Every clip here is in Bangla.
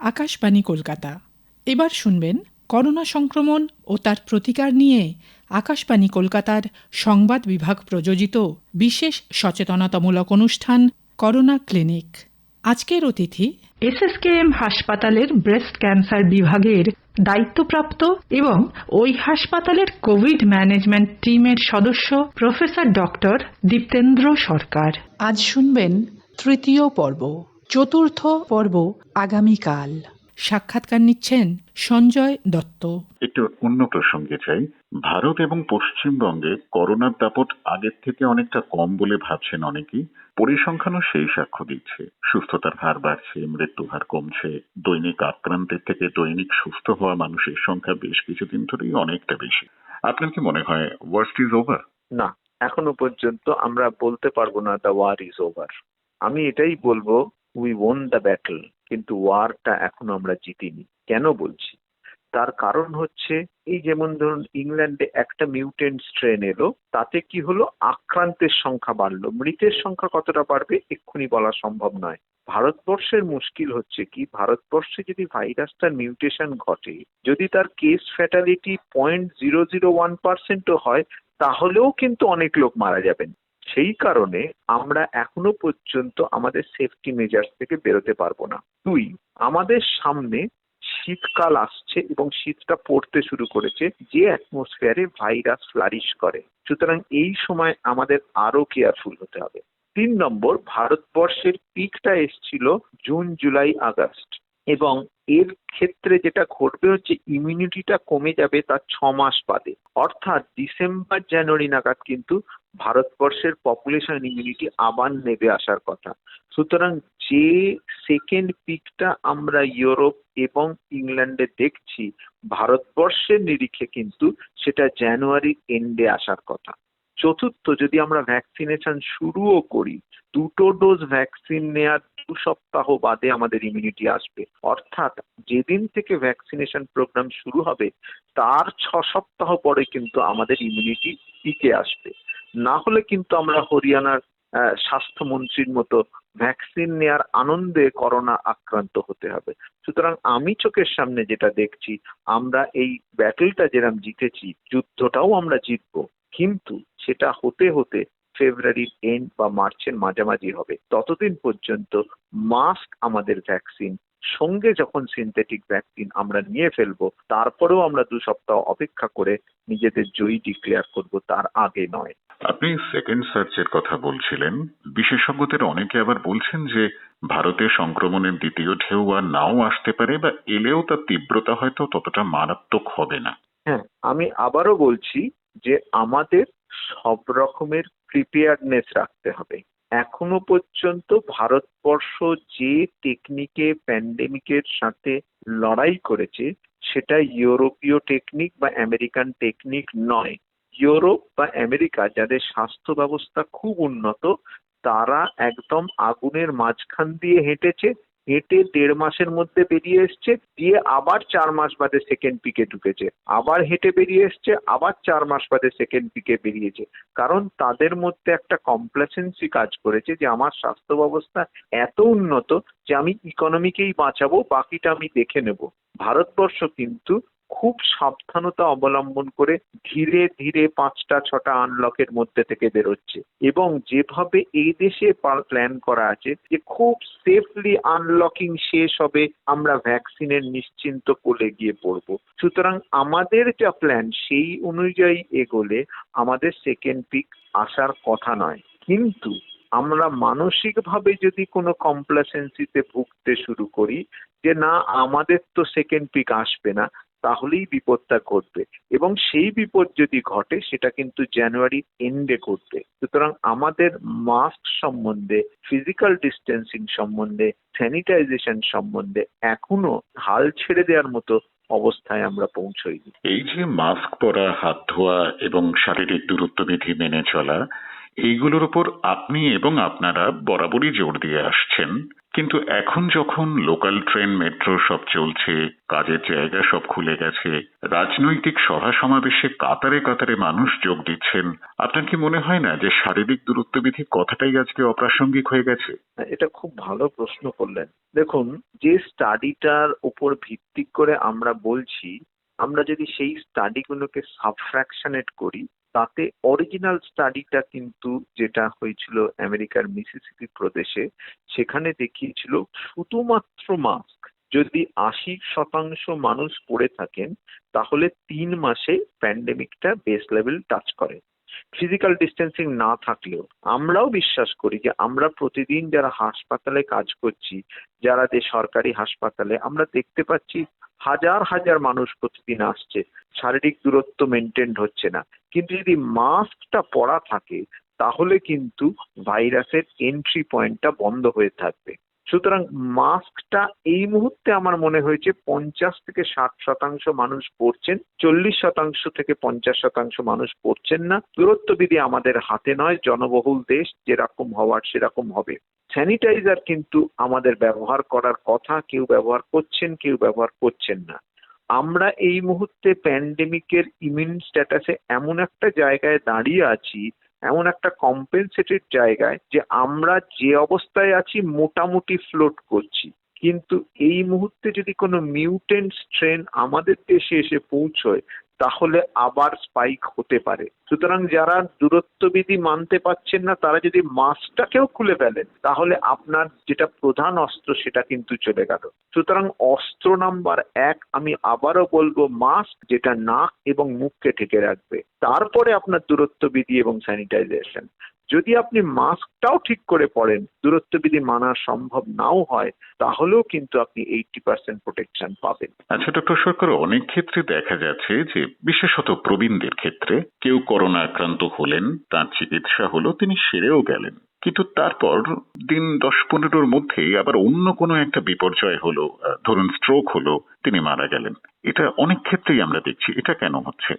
আকাশবাণী কলকাতা। এবার শুনবেন করোনা সংক্রমণ ও তার প্রতিকার নিয়ে আকাশবাণী কলকাতার সংবাদ বিভাগ প্রযোজিত বিশেষ সচেতনতামূলক অনুষ্ঠান করোনা ক্লিনিক। আজকের অতিথি এসএসকেএম হাসপাতালের ব্রেস্ট ক্যান্সার বিভাগের দায়িত্বপ্রাপ্ত এবং ওই হাসপাতালের কোভিড ম্যানেজমেন্ট টিমের সদস্য প্রফেসর ডক্টর দীপ্তেন্দ্র সরকার। আজ শুনবেন তৃতীয় পর্ব চতুর্থ পর্ব আগামীকাল। সাক্ষাৎকার নিচ্ছেন সঞ্জয় দত্ত। একটু অন্য প্রসঙ্গে চাই। ভারত এবং পশ্চিমবঙ্গে করোনার দাপট আগের থেকে অনেকটা কম বলে ভাবছেন অনেকেই। পরিসংখ্যানও সেই সাক্ষ্য দিচ্ছে। সুস্থতার হার বাড়ছে মৃত্যু হার কমছে। দৈনিক আক্রান্তের থেকে দৈনিক সুস্থ হওয়া মানুষের সংখ্যা বেশ কিছুদিন ধরেই অনেকটা বেশি। আপনার কি মনে হয় ওয়ার্স্ট ইজ ওভার না, এখনও পর্যন্ত আমরা বলতে পারব না দ্য ওয়ার ইজ ওভার আমি এটাই বলব উই ওন দ্য ব্যাটল কিন্তু ওয়ারটা এখনও আমরা জিতিনি। কেন বলছি? তার কারণ হচ্ছে, এই যেমন ধরুন ইংল্যান্ডে একটা মিউটেন্ট স্ট্রেন এলো, তাতে কি হলো? আক্রান্তের সংখ্যা বাড়লো। মৃতের সংখ্যা কতটা বাড়বে? এক্ষুনি বলা সম্ভব নয়। ভারতবর্ষের মুশকিল হচ্ছে কি? ভারতবর্ষে যদি ভাইরাসটার মিউটেশন ঘটে, যদি তার case fatality point zero zero one পার্সেন্টও হয়, তাহলেও কিন্তু অনেক লোক মারা যাবেন। সেই কারণে আমরা এখনও পর্যন্ত আমাদের সেফটি মেজার্স থেকে বেরোতে পারব না। দুই, আমাদের সামনে শীতকাল আসছে এবং শীতটা পড়তে শুরু করেছে, যে অ্যাটমসফিয়ারে ভাইরাস ফ্লারিশ করে। সুতরাং এই সময় আমাদের আরও কেয়ারফুল হতে হবে। তিন নম্বর, ভারতবর্ষের পিকটা এসছিল জুন জুলাই আগস্ট এবং এর ক্ষেত্রে যেটা ঘটবে হচ্ছে ইমিউনিটিটা কমে যাবে তার ছ মাস বাদে। অর্থাৎ ডিসেম্বর জানুয়ারি নাগাদ কিন্তু ভারতবর্ষের পপুলেশন ইমিউনিটি আবার নেবে আসার কথা। সুতরাং যে সেকেন্ড পিকটা আমরা ইউরোপ এবং ইংল্যান্ডে দেখছি, ভারতবর্ষের নিরিখে কিন্তু সেটা জানুয়ারি এন্ডে আসার কথা। চতুর্থ, যদি আমরা ভ্যাকসিনেশন শুরুও করি, দুটো ডোজ ভ্যাকসিন নেওয়ার দু সপ্তাহ বাদে আমাদের ইমিউনিটি আসবে। অর্থাৎ যেদিন থেকে ভ্যাকসিনেশন প্রোগ্রাম শুরু হবে, তার ছ সপ্তাহ পরে কিন্তু আমাদের ইমিউনিটি পিকে আসবে। না হলে কিন্তু আমরা হরিয়ানার স্বাস্থ্যমন্ত্রীর মতো ভ্যাকসিন নেয়ার আনন্দে করোনা আক্রান্ত হতে হবে। সুতরাং আমি চোখের সামনে যেটা দেখছি, আমরা এই ব্যাটেলটা যেরকম জিতেছি, যুদ্ধটাও আমরা জিতবো। কিন্তু সেটা হতে হতে ফেব্রুয়ারির এন্ড বা মার্চের মাঝামাঝি হবে। ততদিন পর্যন্ত মাস্ক আমাদের ভ্যাকসিন সঙ্গে যখন সিনথেটিক ভ্যাকসিন আমরা নিয়ে ফেলব, তারপরেও আমরা দু সপ্তাহ অপেক্ষা করে নিজেদের জয়ী ডিক্লেয়ার করব, তার আগে নয়। আপনি সেকেন্ড সার্চের কথা বলছিলেন। বিশেষজ্ঞদের অনেকে আবার বলছেন যে, ভারতে সংক্রমণের দ্বিতীয় ঢেউ আর নাও আসতে পারে বা এলেও তার তীব্রতা হয়তো ততটা মারাত্মক হবে না। হ্যাঁ আমি আবারও বলছি যে, আমাদের সব রকমের প্রিপেয়ারনেস রাখতে হবে। এখনও পর্যন্ত ভারতবর্ষ যে টেকনিকে প্যান্ডেমিকের সাথে লড়াই করেছে, সেটা ইউরোপীয় টেকনিক বা আমেরিকান টেকনিক নয়। ইউরোপ বা আমেরিকা যাদের স্বাস্থ্য ব্যবস্থা খুব উন্নত, তারা একদম আগুনের মাঝখান দিয়ে হেঁটেছে, হেঁটে দেড় মাসের মধ্যে বেরিয়ে এসছে, দিয়ে আবার চার মাস বাদে সেকেন্ড পিকে ঢুকেছে। আবার হেঁটে বেরিয়ে এসছে, আবার চার মাস বাদে সেকেন্ড পিকে বেরিয়েছে। কারণ তাদের মধ্যে একটা কমপ্লেসেন্সি কাজ করেছে যে, আমার স্বাস্থ্য ব্যবস্থা এত উন্নত যে, আমি ইকোনমিকেই বাঁচাবো, বাকিটা আমি দেখে নেব। ভারতবর্ষ কিন্তু খুব সাবধানতা অবলম্বন করে ধীরে ধীরে পাঁচটা, ছটা আনলকের মধ্যে থেকে বেরোচ্ছে। এবং যেভাবে এই দেশে প্ল্যান করা আছে যে খুব সেফলি আনলকিং শেষ হবে, আমরা ভ্যাকসিনের নিশ্চিন্ত কোলে গিয়ে পড়ব। সুতরাং আমাদের যা প্ল্যান সেই অনুযায়ী এগোলে আমাদের সেকেন্ড পিক আসার কথা নয়। কিন্তু আমরা মানসিকভাবে যদি কোনো কমপ্লাসেন্সিতে ভুগতে শুরু করি যে না, আমাদের তো সেকেন্ড পিক আসবে না তাহলেই বিপদটা ঘটবে। এবং সেই বিপদ যদি ঘটে, সেটা কিন্তু জানুয়ারি এন্ডে ঘটবে। সুতরাং আমাদের মাস্ক সম্বন্ধে ফিজিক্যাল ডিস্টেন্সিং সম্বন্ধে স্যানিটাইজেশন সম্বন্ধে এখনও হাল ছেড়ে দেওয়ার মতো অবস্থায় আমরা পৌঁছইনি। এই যে মাস্ক পরা, হাত ধোয়া এবং শারীরিক দূরত্ব বিধি মেনে চলা, এইগুলোর উপর আপনি এবং আপনারা বরাবরই জোর দিয়ে আসছেন। কিন্তু এখন যখন লোকাল ট্রেন, মেট্রো সব চলছে, কাজের জায়গা সব খুলে গেছে, রাজনৈতিক সভা সমাবেশে কাতারে কাতারে মানুষ যোগ দিচ্ছেন, আপনার কি মনে হয় না যে শারীরিক দূরত্ববিধি কথাটাই আজকে অপ্রাসঙ্গিক হয়ে গেছে? এটা খুব ভালো প্রশ্ন করলেন। দেখুন, যে স্টাডিটার উপর ভিত্তি করে আমরা বলছি, আমরা যদি সেই স্টাডিগুলোকে সাবফ্র্যাকশনেট করি তাতে অরিজিনাল স্টাডিটা কিন্তু যেটা হয়েছিল আমেরিকার মিসিসিপি প্রদেশে, সেখানে দেখিয়েছিল শুধুমাত্র মাস্ক যদি আশি শতাংশ মানুষ পড়ে থাকেন, তাহলে তিন মাসে প্যান্ডেমিকটা বেস লেভেল টাচ করে। ফিজিক্যাল ডিস্টেন্সিং না থাকলেও আমরাও বিশ্বাস করি যে আমরা প্রতিদিন যারা হাসপাতালে কাজ করছি, যারা যে সরকারি হাসপাতালে, আমরা দেখতে পাচ্ছি হাজার হাজার মানুষ প্রতিদিন আসছে। শারীরিক দূরত্ব মেনটেন হচ্ছে না। কিন্তু যদি মাস্কটা পরা থাকে, তাহলে কিন্তু ভাইরাসের এন্ট্রি পয়েন্টটা বন্ধ হয়ে থাকবে। সুতরাং মাস্কটা এই মুহূর্তে আমার মনে হয়েছে পঞ্চাশ থেকে ষাট শতাংশ মানুষ পড়ছেন, চল্লিশ শতাংশ থেকে পঞ্চাশ শতাংশ মানুষ পড়ছেন না। দূরত্ববিধি আমাদের হাতে নয়, জনবহুল দেশ যেরকম হওয়ার সেরকম হবে। স্যানিটাইজার কিন্তু আমাদের ব্যবহার করার কথা, কেউ ব্যবহার করছেন, কেউ ব্যবহার করছেন না। আমরা এই মুহূর্তে প্যান্ডেমিকের ইমিউন স্ট্যাটাসে এমন একটা জায়গায় দাঁড়িয়ে আছি, এমন একটা কম্পেনসেটেড জায়গায় যে আমরা যে অবস্থায় আছি মোটামুটি ফ্লোট করছি। কিন্তু এই মুহূর্তে যদি কোনো মিউটেন্ট স্ট্রেন আমাদের দেশে এসে পৌঁছয় তাহলে আবার স্পাইক হতে পারে। সুতরাং যারা দূরত্ববিধি মানতে পারছেন না, তারা যদি মাস্কটাকেও খুলে ফেলেন, তাহলে আপনার যেটা প্রধান অস্ত্র সেটা কিন্তু চলে গেল। সুতরাং অস্ত্র নাম্বার এক, আমি আবারও বলব মাস্ক যেটা নাক এবং মুখকে ঢেকে রাখবে। তারপরে আপনার দূরত্ববিধি এবং স্যানিটাইজেশন যদি আপনি মাস্কটাও ঠিক করে পড়েন দূরত্ববিধি মানা সম্ভব নাও হয়, তাহলেও কিন্তু আপনি এইটি পার্সেন্ট প্রোটেকশন পাবেন। আচ্ছা ডক্টর সরকার, অনেক ক্ষেত্রে দেখা যাচ্ছে যে বিশেষত প্রবীণদের ক্ষেত্রে কেউ করোনা আক্রান্ত হলেন, তার চিকিৎসা হলো, তিনি সেরেও গেলেন। কিন্তু তারপর দিন দশ পনেরোর মধ্যেই আবার অন্য কোনো একটা বিপর্যয় হলো ধরুন স্ট্রোক হলো, তিনি মারা গেলেন। এটা অনেক ক্ষেত্রেই আমরা দেখছি, এটা কেন হচ্ছে?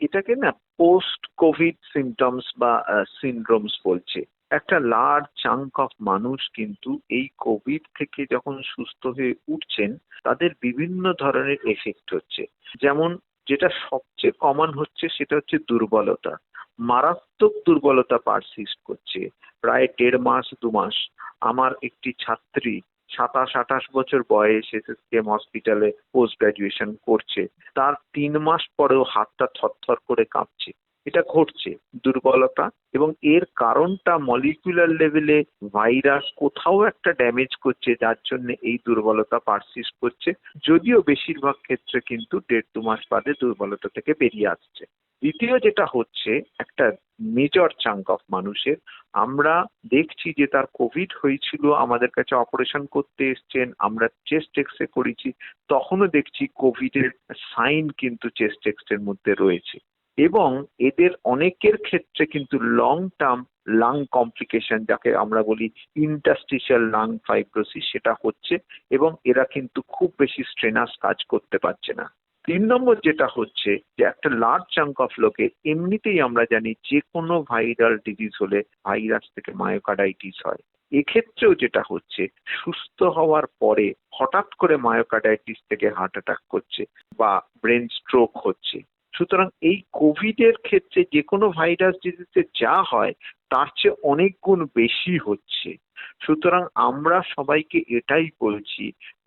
এটাকে না পোস্ট কোভিড সিমটমস বা সিনড্রোমস বলছে। একটা লার্জ চাঙ্ক অফ মানুষ কিন্তু এই কোভিড থেকে যখন সুস্থ হয়ে উঠছেন, তাদের বিভিন্ন ধরনের এফেক্ট হচ্ছে। যেমন যেটা সবচেয়ে কমন হচ্ছে সেটা হচ্ছে দুর্বলতা। মারাত্মক দুর্বলতা পারসিস্ট করছে। প্রায় দেড় মাস, দু মাস। আমার একটি ছাত্রী সাতাশ, আঠাশ বছর বয়স এসএসকেএম হসপিটালে পোস্ট গ্রাজুয়েশন করছে। তার তিন মাস পরেও হাতটা থরথর করে কাঁপছে। এটা ঘটছে, দুর্বলতা এবং এর কারণটা মলিকুলার লেভেলে ভাইরাস কোথাও একটা ড্যামেজ করছে, যার জন্য এই দুর্বলতা পারসিস্ট করছে। যদিও বেশিরভাগ ক্ষেত্রে কিন্তু দেড় দু মাস বাদে দুর্বলতা থেকে বেরিয়ে আসছে। দ্বিতীয় যেটা হচ্ছে, একটা মেজর চাঙ্ক অফ মানুষের, আমরা দেখছি যে তার কোভিড হয়েছিল, আমাদের কাছে অপারেশন করতে এসছেন, আমরা চেস্ট এক্সরে করেছি, তখনও দেখছি কোভিডের সাইন কিন্তু চেস্ট এক্সরের মধ্যে রয়েছে। এবং এদের অনেকের ক্ষেত্রে কিন্তু লং টার্ম লাং কমপ্লিকেশন যাকে আমরা বলি ইন্টাস্টিশিয়াল লাং ফাইব্রোসিস সেটা হচ্ছে, এবং এরা কিন্তু খুব বেশি স্ট্রেনাস কাজ করতে পারছে না। তিন নম্বর যেটা হচ্ছে যে একটা লার্জ চাঙ্ক অফ লোকে এমনিতেই আমরা জানি যে কোনো ভাইরাল ডিজিজ হলে ভাইরাস থেকে মায়োকার্ডাইটিস হয়। এক্ষেত্রেও যেটা হচ্ছে, সুস্থ হওয়ার পরে হঠাৎ করে মায়োকার্ডাইটিস থেকে হার্ট অ্যাটাক করছে বা ব্রেন স্ট্রোক হচ্ছে। সুতরাং এই কোভিড এর ক্ষেত্রে যে কোনো ভাইরাস ডিজিজে যা হয়, তার চেয়ে অনেক গুণ বেশি হচ্ছে। সুতরাং আমরা সবাইকে এটাই বলছি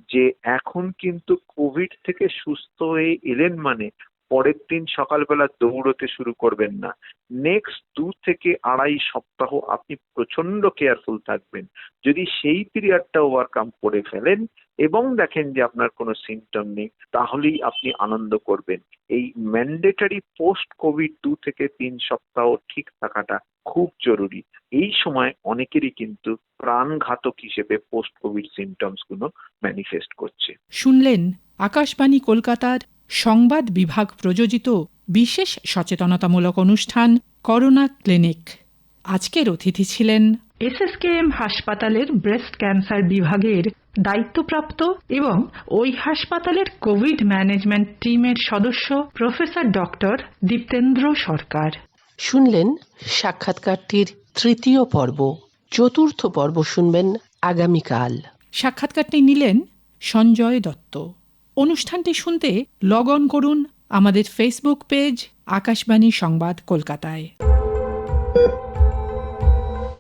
যে, এখন কিন্তু কোভিড থেকে সুস্থ হয়ে এলেন মানে পরের দিন সকালবেলা দৌড়তে শুরু করবেন না। নেক্সট দু থেকে আড়াই সপ্তাহ আপনি প্রচণ্ড কেয়ারফুল থাকবেন। যদি সেই পিরিয়ডটা ওভারকাম করে ফেলেন এবং দেখেন যে আপনার কোনো সিমটম নেই, তাহলেই আপনি আনন্দ করবেন। এই ম্যান্ডেটারি পোস্ট কোভিড দু থেকে তিন সপ্তাহ ঠিক থাকাটা খুব জরুরি। এই সময় অনেকেরই কিন্তু প্রাণঘাতক হিসেবে পোস্ট কোভিড সিমটমসগুলো ম্যানিফেস্ট করছে। শুনলেন আকাশবাণী কলকাতার সংবাদ বিভাগ প্রযোজিত বিশেষ সচেতনতামূলক অনুষ্ঠান করোনা ক্লিনিক। আজকের অতিথি ছিলেন এসএসকেএম হাসপাতালের ব্রেস্ট ক্যান্সার বিভাগের দায়িত্বপ্রাপ্ত এবং ওই হাসপাতালের কোভিড ম্যানেজমেন্ট টিমের সদস্য প্রফেসর ডক্টর দীপ্তেন্দ্র সরকার। শুনলেন সাক্ষাৎকারটির তৃতীয় পর্ব। চতুর্থ পর্ব শুনবেন আগামীকাল। সাক্ষাৎকারটি নিলেন সঞ্জয় দত্ত। অনুষ্ঠানটি শুনতে লগ অন করুন আমাদের ফেসবুক পেজ আকাশবাণী সংবাদ কলকাতায়।